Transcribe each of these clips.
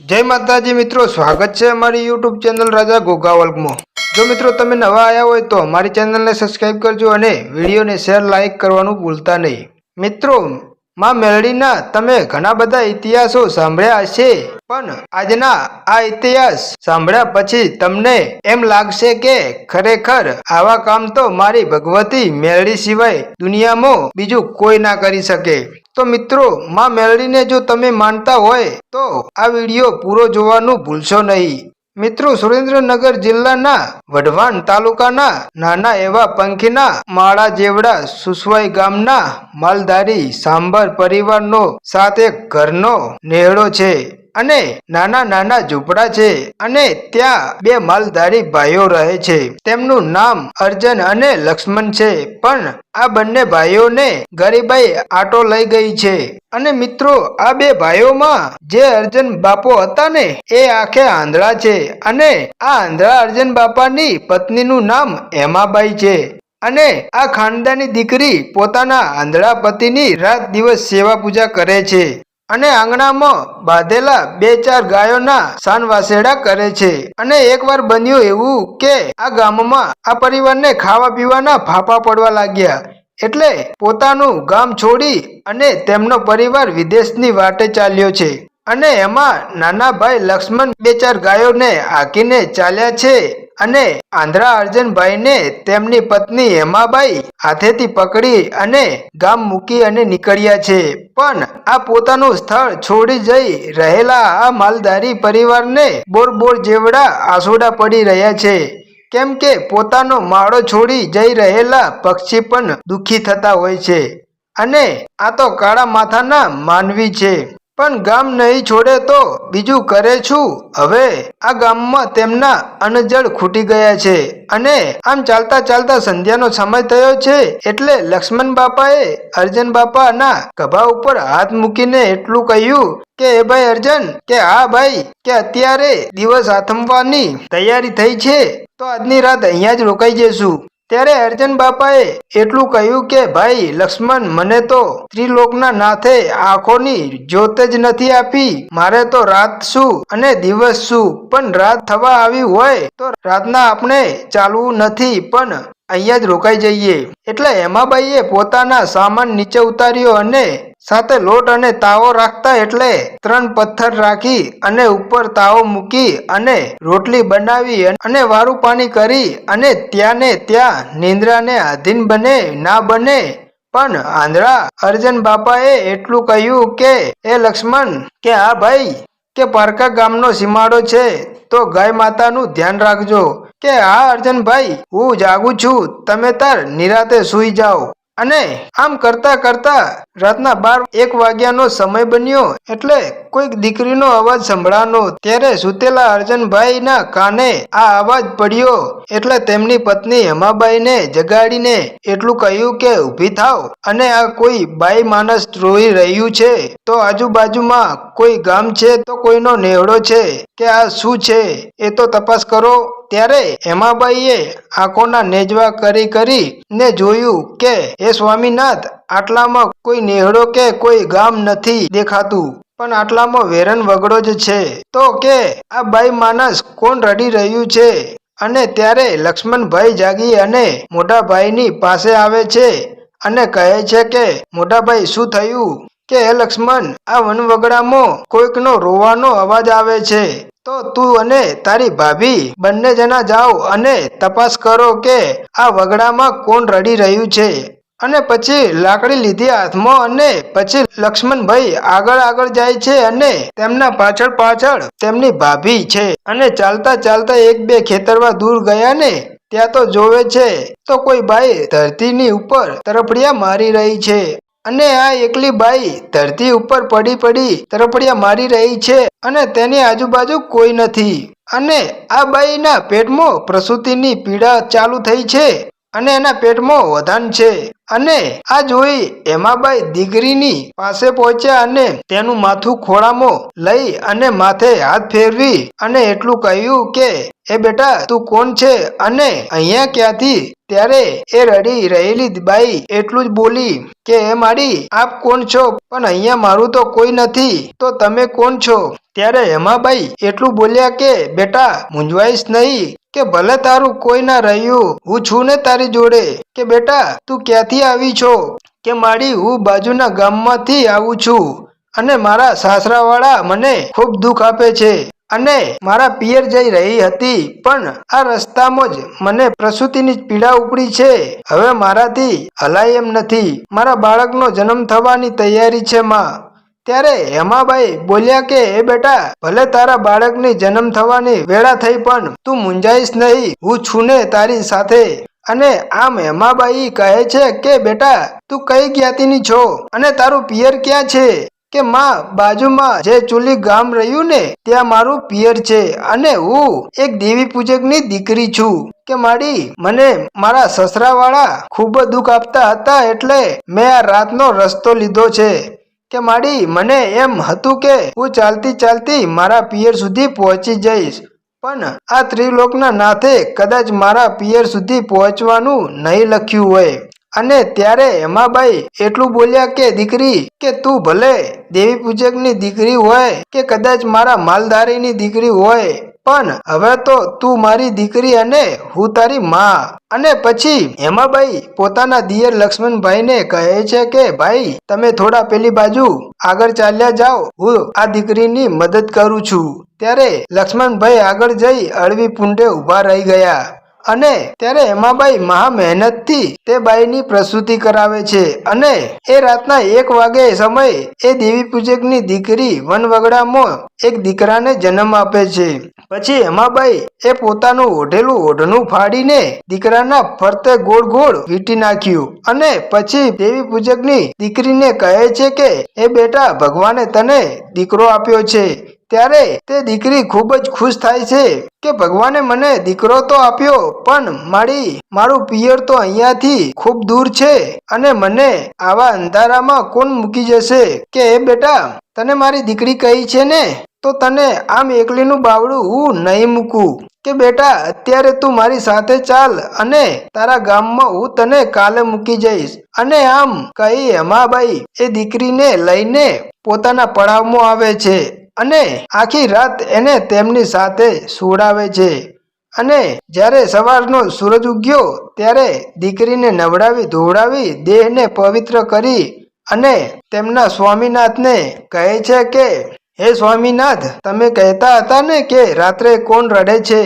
જય માતાજી મિત્રો, સ્વાગત છે અમારી યુટ્યુબ ચેનલ રાજા ગોગાવલ્કમાં. જો મિત્રો તમે નવા આવ્યા હોય તો અમારી ચેનલને સબસ્ક્રાઈબ કરજો અને વિડીયોને શેર લાઇક કરવાનું ભૂલતા નહીં. મિત્રો, માં મેલડીના તમે ઘણા બધા ઇતિહાસો સાંભળ્યા હશે, પણ આજના આ ઇતિહાસ સાંભળ્યા પછી તમને એમ લાગશે કે ખરેખર આવા કામ તો મારી ભગવતી મેલડી સિવાય દુનિયામાં બીજું કોઈ ના કરી શકે. તો મિત્રો, માં મેલડીને જો તમે માનતા હોય, તો આ વીડિયો પૂરો જોવાનું ભૂલશો નહીં. મિત્રો, સુરેન્દ્રનગર જિલ્લાના વઢવાણ તાલુકાના નાના એવા પંખીના માળા જેવડા સુસવાઈ ગામના માલધારી સાંભર પરિવારનો સાથે ઘરનો નેહડો છે. અને નાના નાના ઝૂંપડા છે અને ત્યાં બે માલધારી ભાઈઓ રહે છે. તેમનું નામ અર્જન અને લક્ષ્મણ છે, પણ આ બંને ભાઈઓને ગરીબાઈ આટો લઈ ગઈ છે. અને મિત્રો, આ બે ભાઈઓમાં જે અર્જન બાપો હતા ને, એ આખે આંધળા છે અને આ આંધળા અર્જન બાપાની પત્નીનું નામ હેમાબાઈ છે. અને આ ખાનદાની દીકરી પોતાના આંધળા પતિની રાત દિવસ સેવા પૂજા કરે છે. અને આંગણામાં બાંધેલા બે ચાર ગાયોના સાનવાસેડા કરે છે. અને એકવાર બન્યું એવું કે આ ગામમાં આ પરિવારને ખાવા પીવાના ફાફા પડવા લાગ્યા. એટલે પોતાનું ગામ છોડી અને તેમનો પરિવાર વિદેશની વાટે ચાલ્યો છે. અને એમાં નાના ભાઈ લક્ષ્મણ બે ચાર ગાયોને હાકીને ચાલ્યા છે. અને આંધ્રા અર્જનભાઈને તેમની પત્ની હેમાબાઈ હાથેથી પકડી અને ગામ મૂકી અને નીકળ્યા છે. પણ આ પોતાનું સ્થળ છોડી જઈ રહેલા આ માલધારી પરિવારને બોર બોર જેવડા આસોડા પડી રહ્યા છે. કેમ કે પોતાનો માળો છોડી જઈ રહેલા પક્ષી પણ દુઃખી થતા હોય છે. અને આ તો કાળા માથાના માનવી છે. પણ ગામ નહીં છોડે તો બીજું કરે છું? હવે આ ગામમાં તેમના અનજળ ખૂટી ગયા છે અને આમ ચાલતા ચાલતા સંધ્યાનો સમય થયો છે એટલે લક્ષ્મણ બાપાએ અર્જન બાપાના ગભા ઉપર હાથ મૂકીને એટલું કહ્યું કે એ ભાઈ અર્જન, કે હા ભાઈ, કે અત્યારે દિવસ આથમવાની તૈયારી થઈ છે, તો આજની રાત અહીંયા જ રોકાઈ જઈશું. ત્યારે અર્જન બાપાએ એટલું કહ્યું કે, ભાઈ, લક્ષ્મણ મને તો ત્રિલોકના નાથે આંખોની જ્યોત જ નથી આપી. મારે તો રાત શું અને દિવસ શું? પણ રાત થવા આવી હોય તો રાતના આપણે ચાલવું નથી. પણ અહીંયા જ રોકાઈ જઈએ. એટલે હેમાબાઈએ પોતાના સામાન નીચે ઉતાર્યો અને સાથે લોટ અને તાવો રાખતા એટલે ત્રણ પથ્થર રાખી અને ઉપર તાવો મૂકી અને રોટલી બનાવી અને વારું પાણી કરી અને ત્યાં ને ત્યાં નિંદ્રાને આધીન બને, ના બને. પણ આંધળા અર્જન બાપાએ એટલું કહ્યું કે, એ લક્ષ્મણ, કે હા ભાઈ, કે પારકા ગામનો સીમાડો છે, તો ગાય માતાનું ધ્યાન રાખજો. કે, હા, અર્જનભાઈ, હું જાગું છું. તમે તાર નિરાતે સૂઈ જાઓ. અને આમ કરતા કરતા રાતના બાર એક વાગ્યાનો સમય બન્યો. એટલે કોઈક દીકરીનો અવાજ સંભળાનો. ત્યારે સુતેલા અર્જનભાઈ ના કાને આ અવાજ પડ્યો. એટલે તેમની પત્ની હેમાબાઈને જગાડીને એટલું કહ્યું કે, ઊભી થાવ. અને આ કોઈ બાઈ માણસ રોઈ રહ્યું છે, તો આજુબાજુમાં કોઈ ગામ છે, તો કોઈનો નેવડો છે કે આ શું છે, એ તો તપાસ કરો. ત્યારે હેમાબાઈએ આંખોના નેજવા કરી કરી ને જોયું કે હે સ્વામીનાથ, આટલામાં કોઈ નેહડો કે કોઈ ગામ નથી દેખાતું. પણ આટલામાં વેરન વગડો જ છે. તો કે આ બાઈ માનસ કોણ રડી રહ્યું છે? અને ત્યારે લક્ષ્મણભાઈ જાગી અને મોટાભાઈની પાસે આવે છે અને કહે છે કે મોટાભાઈ શું થયું? કે હે લક્ષ્મણ, આ વનવગડામાં કોઈકનો રોવાનો અવાજ આવે છે. તો તું અને તારી ભાભી બંને જણા જાઓ અને તપાસ કરો કે આ વગડામાં કોણ રડી રહ્યું છે. અને પછી લાકડી લીધી હાથમાં અને પછી લક્ષ્મણભાઈ આગળ આગળ જાય છે અને તેમના પાછળ પાછળ તેમની ભાભી છે. અને ચાલતા ચાલતા એક બે ખેતરવા દૂર ગયા ને ત્યાં તો જોવે છે તો કોઈ બાઈ ધરતીની ઉપર તરફડિયા મારી રહી છે. અને આ એકલી બાઈ ધરતી ઉપર પડી પડી તરપડિયા મારી રહી છે અને તેની આજુબાજુ કોઈ નથી. અને આ બાઈના પેટમાં પ્રસૂતિની પીડા ચાલુ થઈ છે અને એના પેટમાં વધાન છે. અને આ જોઈ એમાબાઈ દીકરીની પાસે પહોંચ્યા અને તેનું માથું ખોળામાં લઈ અને માથે હાથ ફેરવી અને એટલું કહ્યું કે, એ બેટા, તું કોણ છે? અને અહીંયા ક્યાંથી? ત્યારે એ રડી રહેલી બાઈ એટલું જ બોલી કે એ મારી આપ કોણ છો? પણ અહીંયા મારું તો કોઈ નથી, તો તમે કોણ છો? ત્યારે હેમાબાઈ એટલું બોલ્યા કે, બેટા, મૂંઝવાઈશ નહીં, કે ભલે તારું કોઈ ના રહ્યું, હું છું ને તારી જોડે, કે બેટા, તું ક્યાંથી આવી છો કે મારી હું બાજુના ગામમાંથી આવું છું અને મારા સાસરાવાળા મને ખૂબ દુઃખ આપે છે અને મારા પિયર જઈ રહી હતી, પણ આ રસ્તામાં જ મને પ્રસૂતિની પીડા ઉપડી છે. હવે મારાથી હલાય એમ નથી. મારા બાળકનો જન્મ થવાની તૈયારી છે માં. ત્યારે હેમાબાઈ બોલ્યા કે, એ બેટા, ભલે તારા બાળકની જન્મ થવાની વેળા થઈ પણ તું મુંજાઈશ નહીં. હું છું ને તારી સાથે. અને આ મહેમાબાઈ કહે છે કે, બેટા, તું કઈ જ્ઞાતિની છો? અને તારું પિયર ક્યાં છે? કે માં, બાજુમાં જે ચુલી ગામ રહ્યું ને, ત્યાં મારું પિયર છે. અને હું એક દેવી પૂજકની દીકરી છું. કે માડી, મને મારા સસરાવાળા ખૂબ દુઃખ આપતા હતા એટલે મેં આ રાતનો રસ્તો લીધો છે. કે માડી, મને એમ હતું કે, હું ચાલતી ચાલતી મારા પિયર સુધી પહોંચી જઈશ. પણ આ ત્રિલોકના નાથે કદાચ મારા પિયર સુધી પહોંચવાનું નહીં લખ્યું હોય. અને ત્યારે હેમાબાઈ એટલું બોલ્યા કે, દીકરી, કે તું ભલે દેવી પૂજકની દીકરી હોય, કે કદાચ મારા માલધારીની દીકરી હોય, પણ હવે તો તું મારી દીકરી અને હું તારી માં. અને પછી હેમાબાઈ પોતાના દિયર લક્ષ્મણભાઈને કહે છે કે, ભાઈ, તમે થોડા પેલી બાજુ આગળ ચાલ્યા જાઓ. હું આ દીકરીની મદદ કરું છું. ત્યારે લક્ષ્મણભાઈ આગળ જઈ અળવી પુંડે ઊભા રહી ગયા અને ત્યારે હેમાબાઈ મહા મહેનતથી તે બાઈની પ્રસૂતિ કરાવે છે અને એ રાતના એક વાગે સમયે એ દેવી પૂજકની દીકરી વનવગડામાં એક દીકરાને જન્મ આપે છે. પછી હેમાબાઈ એ પોતાનું ઓઢેલું ઓઢણું ફાડીને દીકરાના ફરતે ગોળ ગોળ વીંટી નાખ્યું અને પછી દેવી પૂજકની દીકરીને કહે છે કે, એ બેટા, ભગવાને તને દીકરો આપ્યો છે. ત્યારે તે દીકરી ખૂબ જ ખુશ થાય છે કે ભગવાને મને દીકરો તો આપ્યો, પણ મારી, મારું પિયર તો અહીંયાથી ખૂબ દૂર છે અને મને આવા અંધારામાં કોણ મૂકી જશે કે એ બેટા, તને મારી દીકરી કહી છે ને? તો તને આમ એકલીનું બાવડું હું નહીં મૂકું. કે બેટા, અત્યારે તું મારી સાથે ચાલ અને તારા ગામમાં હું તને કાલે મૂકી જઈશ. અને આમ કહી, હેમાબાઈ, એ દીકરીને લઈને પોતાના પડાવમાં આવે છે. અને આખી રાત એને તેમની સાથે સુવડાવે છે. અને જ્યારે સવારનો સૂરજ ઉગ્યો, ત્યારે દીકરીને નવડાવી ધોવડાવી દેહને પવિત્ર કરી અને તેમના સ્વામીનાથને કહે છે કે, હે સ્વામીનાથ, તમે કહેતા હતા ને કે રાત્રે કોણ રડે છે?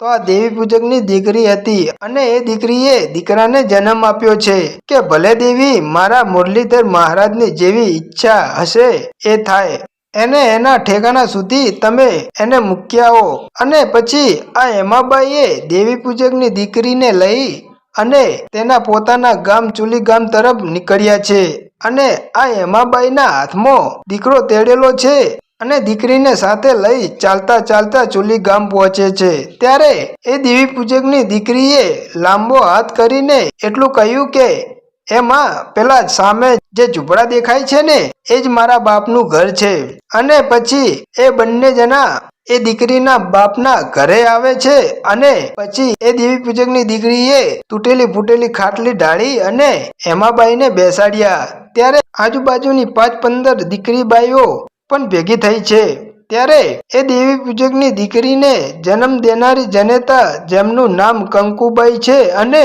તો આ દેવી પૂજકની દીકરી હતી અને એ દીકરીએ દીકરાને જન્મ આપ્યો છે. કે ભલે દેવી મારા મુરલીધર મહારાજની જેવી ઈચ્છા હશે, એ થાય એને એના ઠેકાણા સુધી તમે એને મૂકી આવો. અને પછી આ હેમાબાઈએ દેવી પૂજકની દીકરીને લઈ અને તેના પોતાના ગામ ચુલી ગામ તરફ નીકળ્યા છે. અને આ હેમાબાઈના હાથમાં દીકરો તેડેલો છે અને દીકરીને સાથે લઈ ચાલતા ચાલતા ચુલી ગામ પહોંચે છે. ત્યારે એ દેવી પૂજકની દીકરીએ લાંબો હાથ કરીને એટલું કહ્યું કે એમાં પેલા સામે જે ઝૂંપડા દેખાય છે ને, એ જ મારા બાપનું ઘર છે. અને પછી એ બંને જણા એ દીકરીના બાપના ઘરે આવે છે અને પછી એ દેવી પૂજકની દીકરીએ તૂટેલી ફૂટેલી ખાટલી ઢાળી અને હેમાબાઈને બેસાડ્યા. ત્યારે આજુબાજુની પાંચ પંદર દીકરી બાઈઓ પણ ભેગી થઈ છે. ત્યારે એ દેવી પૂજકની દીકરીને જન્મ દેનારી જનેતા જેમનું નામ કંકુબાઈ છે અને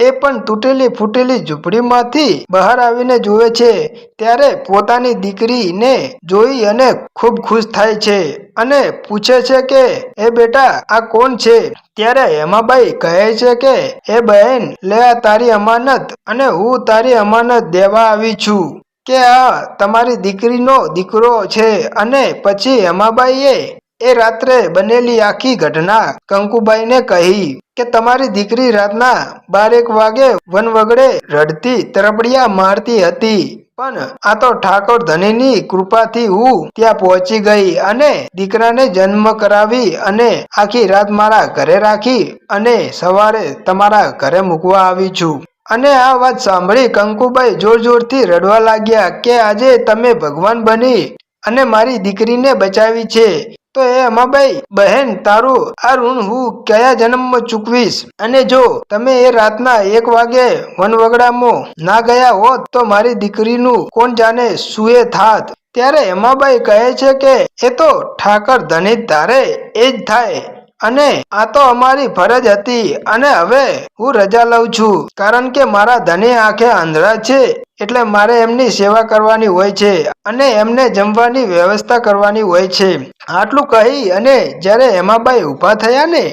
એ પણ તૂટેલી ફૂટેલી ઝૂંપડીમાંથી બહાર આવીને જુએ છે. ત્યારે પોતાની દીકરીને જોઈ અને ખૂબ ખુશ થાય છે અને પૂછે છે કે, એ બેટા, આ કોણ છે? ત્યારે હેમાબાઈ કહે છે કે, એ બહેન, લે આ તારી અમાનત અને હું તારી અમાનત દેવા આવી છું કે આ તમારી દીકરીનો દીકરો છે. અને પછી હેમાબાઈએ એ રાત્રે બનેલી આખી ઘટના કંકુબાઈને કહી કે તમારી દીકરી રાતના બારેક વાગે વનવગડે રડતી તરબડિયા મારતી હતી. પણ આ તો ઠાકોર ધનીની કૃપાથી હું ત્યાં પહોંચી ગઈ અને દીકરાને જન્મ કરાવી અને આખી રાત મારા ઘરે રાખી અને સવારે તમારા ઘરે મૂકવા આવી છું. અને આ વાત સાંભળી કંકુબાઈ જોર જોરથી રડવા લાગ્યા કે આજે તમે ભગવાન બની અને મારી દીકરીને બચાવી છે. તો એ અમાબાઈ, બહેન, તારું આ ઋણ હું કયા જન્મમાં ચૂકવીશ? અને જો તમે એ રાતના એક વાગે વનવગડામાં ના ગયા હોત તો મારી દીકરીનું કોણ જાણે સુએ થાત? ત્યારે હેમાબાઈ કહે છે કે, એ તો ઠાકર ધનિત ધારે, એ જ થાય. અને આ તો અમારી ફરજ હતી અને હવે હું રજા લઉં છું. કારણ કે મારા ધની આંખે આંધળા છે, એટલે મારે એમની સેવા કરવાની હોય છે અને એમને જમવાની વ્યવસ્થા કરવાની હોય છે. આટલું કહી અને જ્યારે હેમાબાઈ ઊભા થયા ને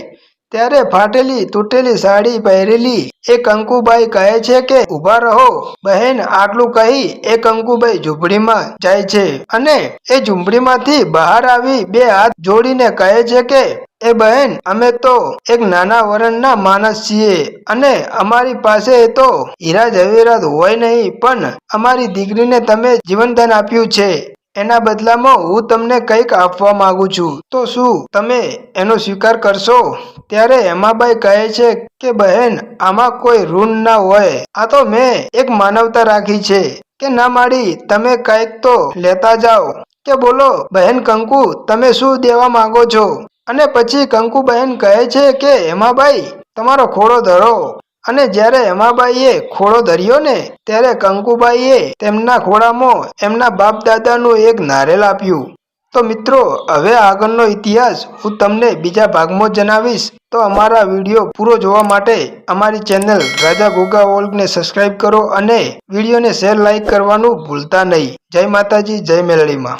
ત્યારે ફાટેલી, તૂટેલી સાડી પહેરેલી. એ કંકુબાઈ કહે છે કે ઊભા રહો. બહેન આટલું કહી એ કંકુબાઈ ઝૂંપડીમાં જાય છે અને એ ઝૂંપડીમાંથી બહાર આવી બે હાથ જોડીને કહે છે કે, એ બહેન, અમે તો એક નાના વરણના માણસ છીએ અને અમારી પાસે તો હીરા જવેરાત હોય નહીં, પણ અમારી દીકરીને તમે જીવનદાન આપ્યું છે. એના બદલામાં હું તમને કંઈક આપવા માંગુ છું. તો શું તમે એનો સ્વીકાર કરશો? ત્યારે હેમાબાઈ કહે છે કે, બહેન, આમાં કોઈ ઋણ ના હોય. આ તો મેં એક માનવતા રાખી છે કે, ના માડી, તમે કંઈક તો લેતા જાઓ. કે બોલો, બહેન કંકુ, તમે શું દેવા માંગો છો? અને પછી કંકુ બહેન કહે છે કે, હેમાબાઈ, તમારો ખોળો ધરો. અને જ્યારે હેમાબાઈએ ખોળો ધર્યો ને, ત્યારે કંકુબાઈએ તેમના ખોળામાં એમના બાપ દાદાનું એક નારેલ આપ્યું. તો મિત્રો, હવે આગળનો ઇતિહાસ હું તમને બીજા ભાગમાં જણાવીશ. તો અમારા વીડિયો પૂરો જોવા માટે અમારી ચેનલ રાજા ગોગા ઓલ્ગને સબસ્ક્રાઈબ કરો અને વિડીયોને શેર, લાઇક કરવાનું ભૂલતા નહીં. જય માતાજી, જય મેલડીમાં.